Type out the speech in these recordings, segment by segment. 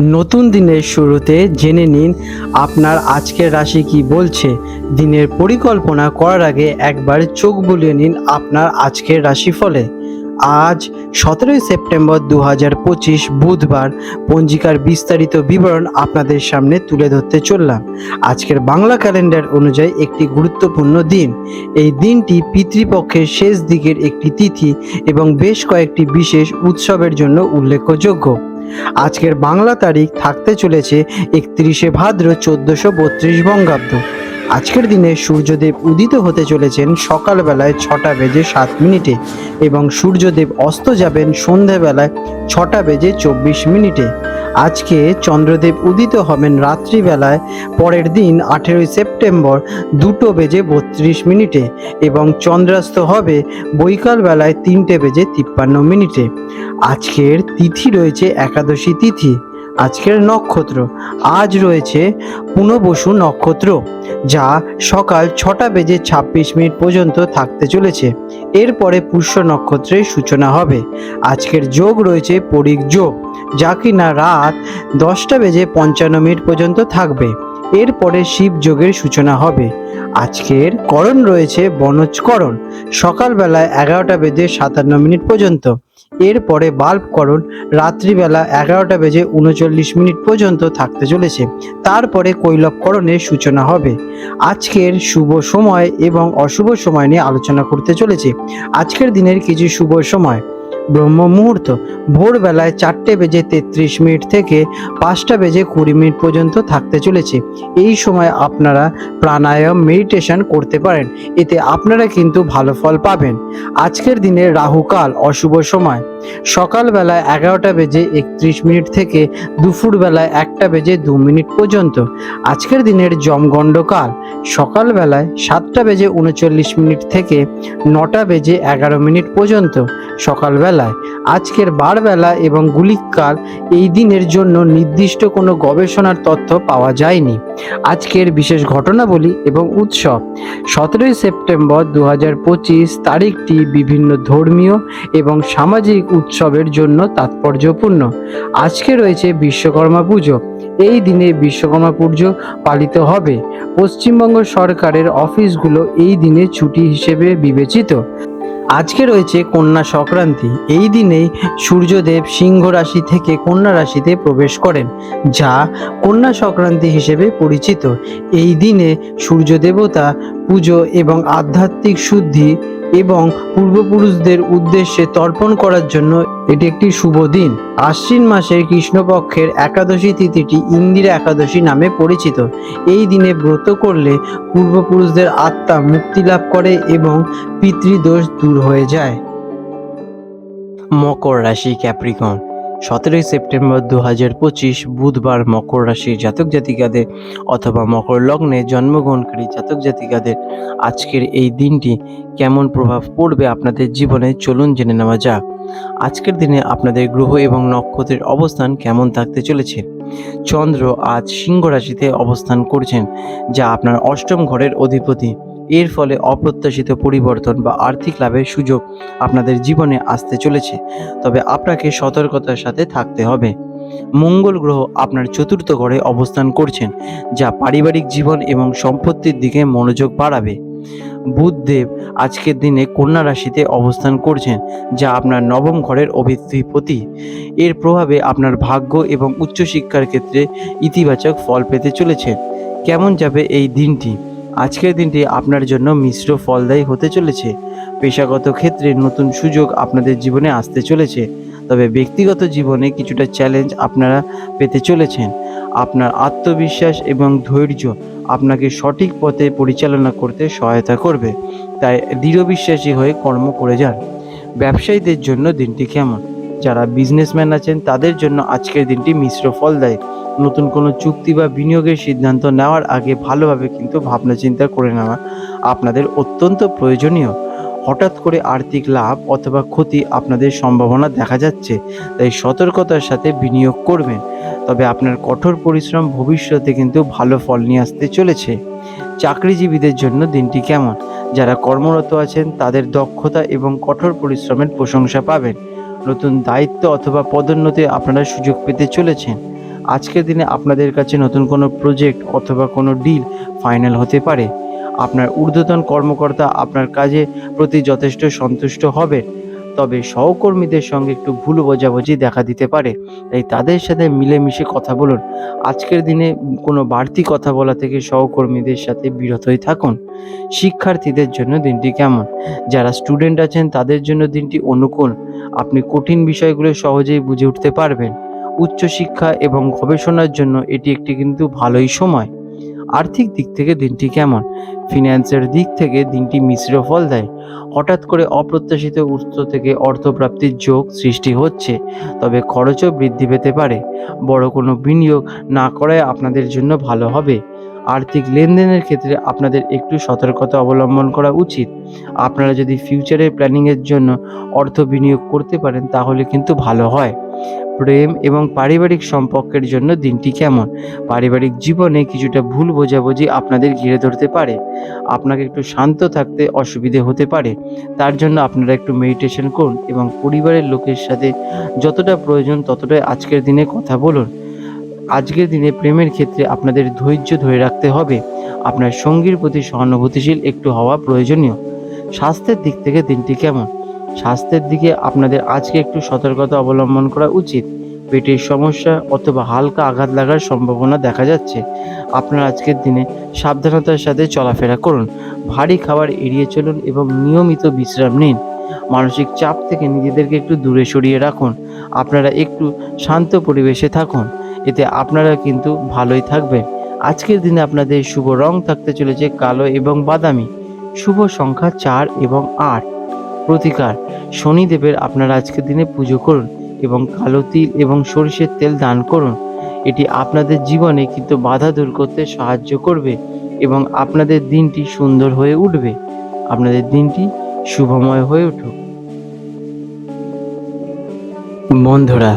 নতুন দিনের শুরুতে জেনে নিন আপনার আজকের রাশি কি বলছে। দিনের পরিকল্পনা করার আগে একবার চোখ বুলিয়ে নিন আপনার আজকের রাশিফলে। আজ সতেরোই সেপ্টেম্বর দু পঁচিশ বুধবার পঞ্জিকার বিস্তারিত বিবরণ আপনাদের সামনে তুলে ধরতে চললাম। আজকের বাংলা ক্যালেন্ডার অনুযায়ী একটি গুরুত্বপূর্ণ দিন। এই দিনটি পিতৃপক্ষের শেষ দিকের একটি তিথি এবং বেশ কয়েকটি বিশেষ উৎসবের জন্য উল্লেখযোগ্য। আজকের বাংলা তারিখ থাকতে চলেছে একত্রিশে ভাদ্র চোদ্দশো বত্রিশ বঙ্গাব্দ। আজকের দিনে সূর্যদেব উদিত হতে চলেছেন সকালবেলায় ছটা বেজে সাত মিনিটে এবং সূর্যদেব অস্ত যাবেন সন্ধেবেলায় ছটা বেজে চব্বিশ মিনিটে। আজকে চন্দ্রদেব উদিত হবেন রাত্রিবেলায়। পরের দিন আঠেরোই সেপ্টেম্বর দুটো বেজে বত্রিশ মিনিটে এবং চন্দ্রাস্ত হবে বৈকাল বেলায় তিনটে বেজে তিপ্পান্ন মিনিটে। আজকের তিথি রয়েছে একাদশী তিথি, আজকের নক্ষত্র। আজ রয়েছে পুনবসু নক্ষত্র, যা সকাল ছটা বেজে ছাব্বিশ মিনিট পর্যন্ত থাকতে চলেছে। এরপরে পুষ্য নক্ষত্রের সূচনা হবে। আজকের যোগ রয়েছে পরিক যোগ। যা কিনা রাত দশটা বেজে পঞ্চান্ন মিনিট পর্যন্ত থাকবে। এরপরে শিব যোগের সূচনা হবে। আজকের করণ রয়েছে বনজকরণ সকালবেলায় এগারোটা বেজে সাতান্ন মিনিট পর্যন্ত। এরপরে বাল্বকরণ রাত্রিবেলা এগারোটা বেজে উনচল্লিশ মিনিট পর্যন্ত থাকতে চলেছে। তারপরে কৈলবকরণের সূচনা হবে। আজকের শুভ সময় এবং অশুভ সময় নিয়ে আলোচনা করতে চলেছে। আজকের দিনের কিছু শুভ সময়। ব্রহ্ম মুহূর্ত ভোরবেলায় চারটে বেজে তেত্রিশ মিনিট থেকে পাঁচটা বেজে কুড়ি মিনিট পর্যন্ত থাকতে চলেছে। এই সময় আপনারা প্রাণায়াম মেডিটেশন করতে পারেন। এতে আপনারা কিন্তু ভালো ফল পাবেন। আজকের দিনে রাহুকাল, অশুভ সময়। সকালবেলায় এগারোটা বেজে একত্রিশ মিনিট থেকে দুপুরবেলায় একটা বেজে দু মিনিট পর্যন্ত। আজকের দিনের জমগণ্ডকাল সকালবেলায় সাতটা বেজে উনচল্লিশ মিনিট থেকে নটা বেজে এগারো মিনিট পর্যন্ত। সকালবেলায়, আজকের বারবেলা এবং গুলিককাল এই দিনের জন্য নির্দিষ্ট কোনো গবেষণার তথ্য পাওয়া যায়নি। আজকের বিশেষ ঘটনাবলী এবং উৎসব। সতেরোই সেপ্টেম্বর দু পঁচিশ তারিখটি বিভিন্ন ধর্মীয় এবং সামাজিক উৎসবের জন্য তাৎপর্যপূর্ণ। আজকে রয়েছে বিশ্বকর্মা পুজো। এই দিনে বিশ্বকর্মা পুজো পালিত হবে। পশ্চিমবঙ্গ সরকারের অফিসগুলো এই দিনে ছুটি হিসেবে বিবেচিত। আজকে রয়েছে কন্যা সংক্রান্তি। এই দিনে সূর্যদেব সিংহ রাশি থেকে কন্যা রাশিতে প্রবেশ করেন, যা কন্যা সংক্রান্তি হিসেবে পরিচিত। এই দিনে সূর্য দেবতা পুজো এবং আধ্যাত্মিক শুদ্ধি এবং পূর্বপুরুষদের উদ্দেশ্যে তর্পণ করার জন্য এটি একটি শুভ দিন। আশ্বিন মাসের কৃষ্ণপক্ষের একাদশী তিথিটি ইন্দিরা একাদশী নামে পরিচিত। এই দিনে ব্রত করলে পূর্বপুরুষদের আত্মা মুক্তি লাভ করে এবং পিতৃদোষ দূর হয়ে যায়। মকর রাশি ক্যাপ্রিকন সতেরোই সেপ্টেম্বর দু হাজার পঁচিশ বুধবার মকর রাশির জাতক জাতিকাদের অথবা মকর লগ্নে জন্মগ্রহণকারী জাতক জাতিকাদের আজকের এই দিনটি কেমন প্রভাব পড়বে আপনাদের জীবনে চলুন জেনে নেওয়া যাক। আজকের দিনে আপনাদের গ্রহ এবং নক্ষত্রের অবস্থান কেমন থাকতে চলেছে? চন্দ্র আজ সিংহ রাশিতে অবস্থান করছেন, যা আপনার অষ্টম ঘরের অধিপতি। এর ফলে অপ্রত্যাশিত পরিবর্তন বা আর্থিক লাভের সুযোগ আপনাদের জীবনে আসতে চলেছে। তবে আপনাকে সতর্কতার সাথে থাকতে হবে। মঙ্গল গ্রহ আপনার চতুর্থ ঘরে অবস্থান করছেন, যা পারিবারিক জীবন এবং সম্পত্তির দিকে মনোযোগ বাড়াবে। বুধদেব আজকের দিনে কন্যা রাশিতে অবস্থান করছেন, যা আপনার নবম ঘরের অভিধিপতি এর প্রভাবে আপনার ভাগ্য এবং উচ্চশিক্ষার ক্ষেত্রে ইতিবাচক ফল পেতে চলেছে। কেমন যাবে এই দিনটি? আজকের দিনটি আপনার জন্য মিশ্র ফলদায়ী হতে চলেছে। পেশাগত ক্ষেত্রে নতুন সুযোগ আপনাদের জীবনে আসতে চলেছে, তবে ব্যক্তিগত জীবনে কিছুটা চ্যালেঞ্জ আপনারা পেতে চলেছেন। আপনার আত্মবিশ্বাস এবং ধৈর্য আপনাকে সঠিক পথে পরিচালনা করতে সহায়তা করবে, তাই দৃঢ় বিশ্বাসী হয়ে কর্ম করে যান। ব্যবসায়ীদের জন্য দিনটি কেমন? যারা বিজনেসম্যান আছেন, তাদের জন্য আজকের দিনটি মিশ্র ফলদায়ী। নতুন কোনো চুক্তি বা বিনিয়োগের সিদ্ধান্ত নেওয়ার আগে ভালোভাবে কিন্তু ভাবনা চিন্তা করে নেওয়া আপনাদের অত্যন্ত প্রয়োজনীয়। হঠাৎ করে আর্থিক লাভ অথবা ক্ষতি আপনাদের সম্ভাবনা দেখা যাচ্ছে, তাই সতর্কতার সাথে বিনিয়োগ করবেন। তবে আপনার কঠোর পরিশ্রম ভবিষ্যতে কিন্তু ভালো ফল নিয়ে আসতে চলেছে। চাকরিজীবীদের জন্য দিনটি কেমন? যারা কর্মরত আছেন, তাদের দক্ষতা এবং কঠোর পরিশ্রমের প্রশংসা পাবেন। নতুন দায়িত্ব অথবা পদোন্নতি আপনারা সুযোগ পেতে চলেছেন। আজকের দিনে আপনাদের কাছে নতুন কোনো প্রজেক্ট অথবা কোনো ডিল ফাইনাল হতে পারে। আপনার ঊর্ধ্বতন কর্মকর্তা আপনার কাজে প্রতি যথেষ্ট সন্তুষ্ট হবে। তবে সহকর্মীদের সঙ্গে একটু ভুল বোঝাবুঝি দেখা দিতে পারে। তাই তাদের সাথে মিলেমিশে কথা বলুন। আজকের দিনে কোনো বাড়তি কথা বলা থেকে সহকর্মীদের সাথে বিরতই থাকুন। শিক্ষার্থীদের জন্য দিনটি কেমন? যারা স্টুডেন্ট আছেন, তাদের জন্য দিনটি অনুকূল। আপনি কঠিন বিষয়গুলো সহজেই বুঝে উঠতে পারবেন। উচ্চশিক্ষা এবং গবেষণার জন্য এটি একটি কিন্তু ভালোই সময়। আর্থিক দিক থেকে দিনটি কেমন? ফিন্যান্সের দিক থেকে দিনটি মিশ্র ফল দেয়। হঠাৎ করে অপ্রত্যাশিত উৎস থেকে অর্থপ্রাপ্তির যোগ সৃষ্টি হচ্ছে, তবে খরচও বৃদ্ধি পেতে পারে। বড় কোনো বিনিয়োগ না করায় আপনাদের জন্য ভালো হবে। আর্থিক লেনদেনের ক্ষেত্রে আপনাদের একটু সতর্কতা অবলম্বন করা উচিত। আপনারা যদি ফিউচারের প্ল্যানিংয়ের জন্য অর্থ বিনিয়োগ করতে পারেন, তাহলে কিন্তু ভালো হয়। প্রেম এবং পারিবারিক সম্পর্কের জন্য দিনটি কেমন? পারিবারিক জীবনে কিছুটা ভুল বোঝাবুঝি আপনাদের ঘিরে ধরতে পারে। আপনাকে একটু শান্ত থাকতে অসুবিধে হতে পারে। তার জন্য আপনারা একটু মেডিটেশন করুন এবং পরিবারের লোকের সাথে যতটা প্রয়োজন ততটাই আজকের দিনে কথা বলুন। আজকের দিনে প্রেমের ক্ষেত্রে আপনাদের ধৈর্য ধরে রাখতে হবে। আপনার সঙ্গীর প্রতি সহানুভূতিশীল একটু হওয়া প্রয়োজনীয়। স্বাস্থ্যের দিক থেকে দিনটি কেমন? স্বাস্থ্যের দিকে আপনাদের আজকে একটু সতর্কতা অবলম্বন করা উচিত। পেটের সমস্যা অথবা হালকা আঘাত লাগার সম্ভাবনা দেখা যাচ্ছে। আপনার আজকের দিনে সাবধানতার সাথে চলাফেরা করুন। ভারী খাবার এড়িয়ে চলুন এবং নিয়মিত বিশ্রাম নিন। মানসিক চাপ থেকে নিজেদেরকে একটু দূরে সরিয়ে রাখুন। আপনারা একটু শান্ত পরিবেশে থাকুন। এতে আপনারা কিন্তু ভালোই থাকবেন আজকের দিনে আপনাদের শুভ রং থাকতে চলেছে কালো এবং বাদামি। শুভ সংখ্যা চার এবং আট। প্রতিকার, শনিদেবের আপনারা আজকের দিনে পুজো করুন এবং কালো তিল এবং সরিষের তেল দান করুন। এটি আপনাদের জীবনে কিন্তু বাধা দূর করতে সাহায্য করবে এবং আপনাদের দিনটি সুন্দর হয়ে উঠবে। আপনাদের দিনটি শুভময় হয়ে উঠুক। বন্ধুরা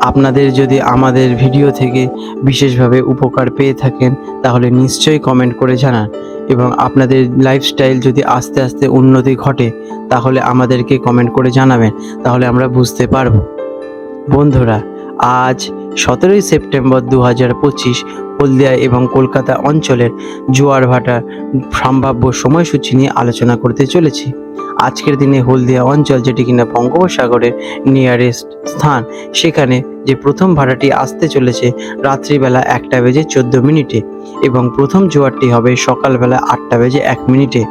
আপনাদের যদি আমাদের ভিডিও থেকে বিশেষভাবে উপকার পেয়ে থাকেন, তাহলে নিশ্চয়ই কমেন্ট করে জানান। এবং আপনাদের লাইফস্টাইল যদি আস্তে আস্তে উন্নতি ঘটে, তাহলে আমাদেরকে কমেন্ট করে জানাবেন, তাহলে আমরা বুঝতে পারব। বন্ধুরা, আজ সতেরোই সেপ্টেম্বর দু হাজার পঁচিশ, হলদিয়া এবং কলকাতা অঞ্চলের জোয়ার ভাটার সম্ভাব্য সময়সূচি নিয়ে আলোচনা করতে চলেছি। আজকের দিনে হলদিয়া অঞ্চল, যেটি কিনা বঙ্গোপসাগরের নিয়ারেস্ট স্থান, সেখানে যে প্রথম ভাড়াটি আসতে চলেছে রাত্রিবেলা একটা বেজে চোদ্দ মিনিটে এবং প্রথম জোয়ারটি হবে সকালবেলা আটটা বেজে এক মিনিটে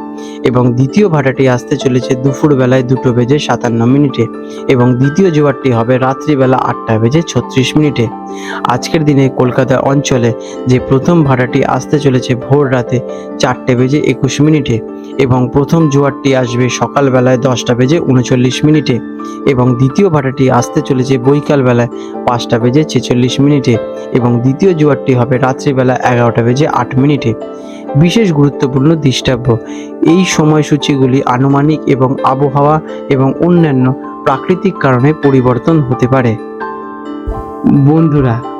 এবং দ্বিতীয় ভাড়াটি আসতে চলেছে দুপুরবেলায় দুটো বেজে সাতান্ন মিনিটে এবং দ্বিতীয় জোয়ারটি হবে রাত্রিবেলা আটটা বেজে ছত্রিশ মিনিটে। আজকের দিনে কলকাতা অঞ্চলে যে প্রথম ভাড়াটি আসতে চলেছে ভোর রাতে চারটে বেজে একুশ মিনিটে এবং প্রথম জোয়ারটি আসবে সকালবেলায় দশটা বেজে উনচল্লিশ মিনিটে এবং দ্বিতীয় ভাড়াটি আসতে চলেছে বৈকালবেলায় পাঁচটা বেজে ছেচল্লিশ মিনিটে এবং দ্বিতীয় জোয়ারটি হবে রাত্রিবেলা এগারোটা বেজে আট মিনিটে। বিশেষ গুরুত্বপূর্ণ দৃষ্টাব্য, এই সময়সূচিগুলি আনুমানিক এবং আবহাওয়া এবং অন্যান্য প্রাকৃতিক কারণে পরিবর্তন হতে পারে। বন্ধুরা